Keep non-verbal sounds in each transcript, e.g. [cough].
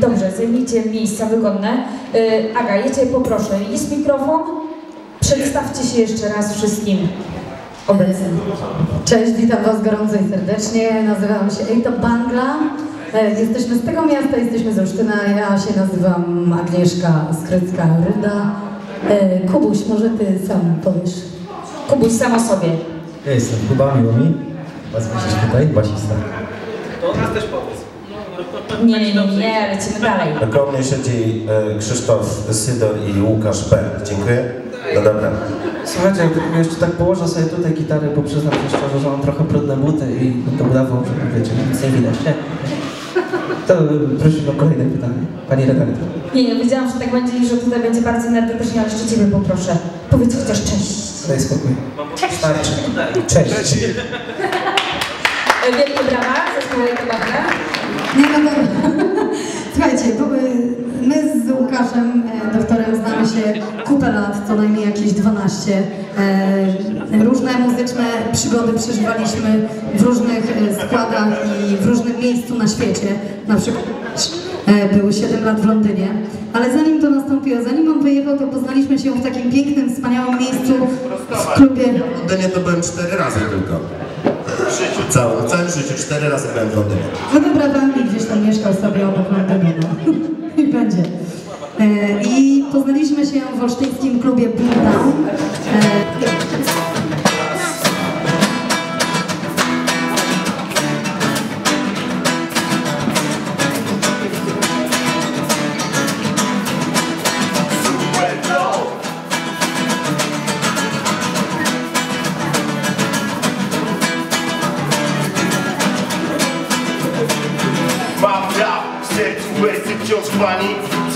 Dobrze, zajmijcie miejsca wygodne. Y, Aga, ja Cię poproszę, jest mikrofon? Przedstawcie się jeszcze raz wszystkim obecnym. Cześć, witam Was gorąco i serdecznie. Nazywam się Ejto Bangla. E, Jesteśmy z tego miasta, jesteśmy z Olsztyna. Ja się nazywam Agnieszka Skrycka-Ryda. E, Kubuś, może Ty sam powiesz. Kubuś, sam o sobie. Ja jestem Kuba, miło mi. Was widzieć tutaj, basista. Nie, nie, nie, nie, lecimy dalej. Koło mnie siedzi e, Krzysztof Sydor i Łukasz B. Dziękuję. No dobra. Słuchajcie, gdybym jeszcze tak położył sobie tutaj gitarę, bo przyznam się szczerze, że mam trochę brudne buty i będę udawał, że wiecie, nic nie widać, nie? To y, prosimy o kolejne pytanie. Pani redaktor. Nie, nie, wiedziałam, że tak będzie i że tutaj będzie bardzo energetycznie, ale jeszcze Ciebie poproszę. Powiedz chociaż cześć. Daj spokój. Starczy. Cześć. E, Wielkie brawa, Ekobanga. Nie, no dobra. Słuchajcie, bo, y, my z Łukaszem, e, doktorem, znamy się kupę lat, co najmniej 12. E, Różne muzyczne przygody przeżywaliśmy w różnych e, składach i w różnym miejscu na świecie. Na przykład e, był 7 lat w Londynie. Ale zanim to nastąpiło, zanim on wyjechał, to poznaliśmy się w takim pięknym, wspaniałym miejscu w klubie. W Londynie to byłem cztery razy tylko. W życiu całym, w całym życiu cztery razy byłem w Londynie. No dobra, gdzieś tam mieszkał sobie obok Londynu, no. [laughs] I będzie. I poznaliśmy się w olsztyńskim klubie Boomtown.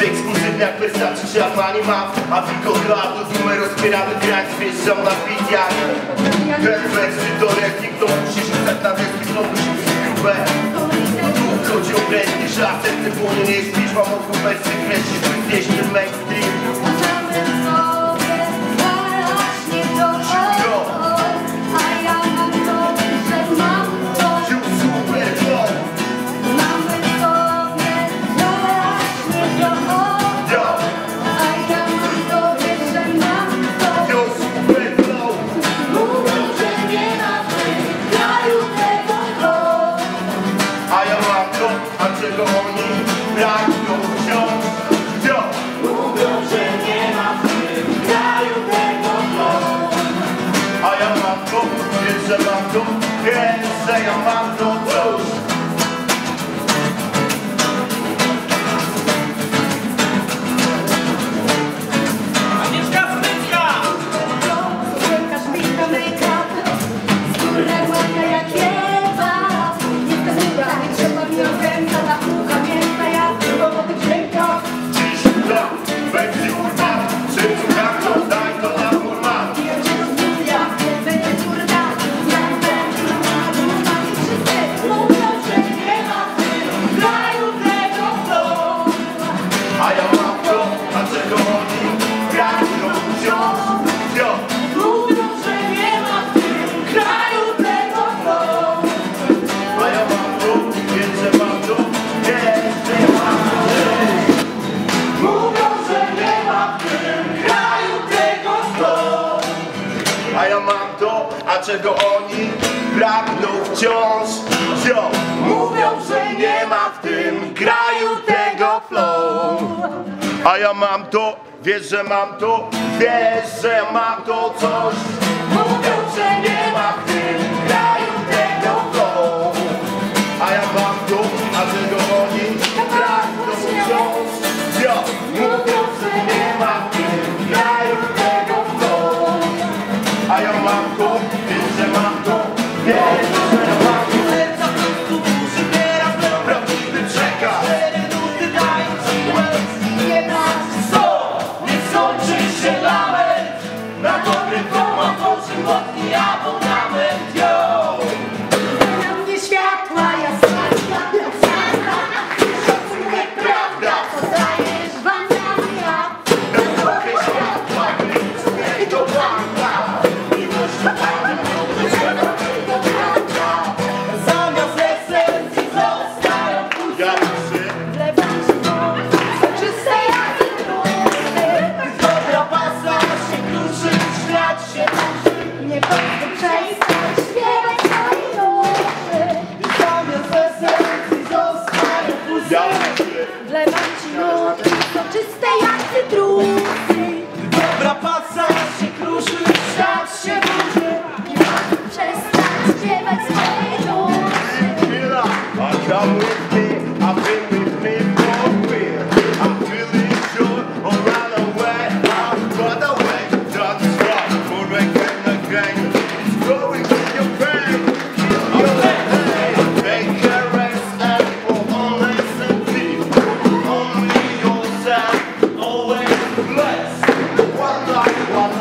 Czy jak Versace czy Armani Mam Afiko latów, numer rozpieramy grań Zwieszczam na bitiach Ten wersy to refik, to musisz rzucać na deski Znowu musi być grube Chodzi o prędki, że serce płonie nie śpisz Mam odwrót wersy, wreszcie znieść ten Wiesz, że ja mam pragną wciąż Yo! Mówią, że nie ma w tym kraju tego flow A ja mam to, wiesz, że mam to Wiesz, że mam to coś Mówią, że nie ma w tym kraju tego flow A ja mam to, a się nawet Na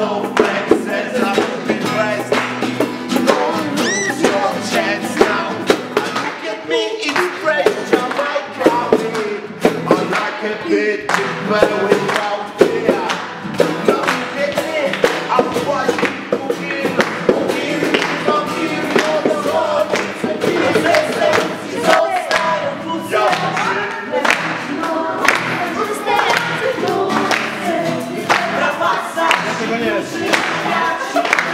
to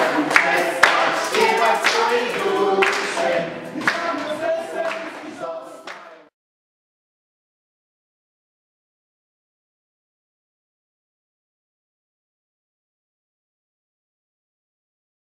Give us freedom.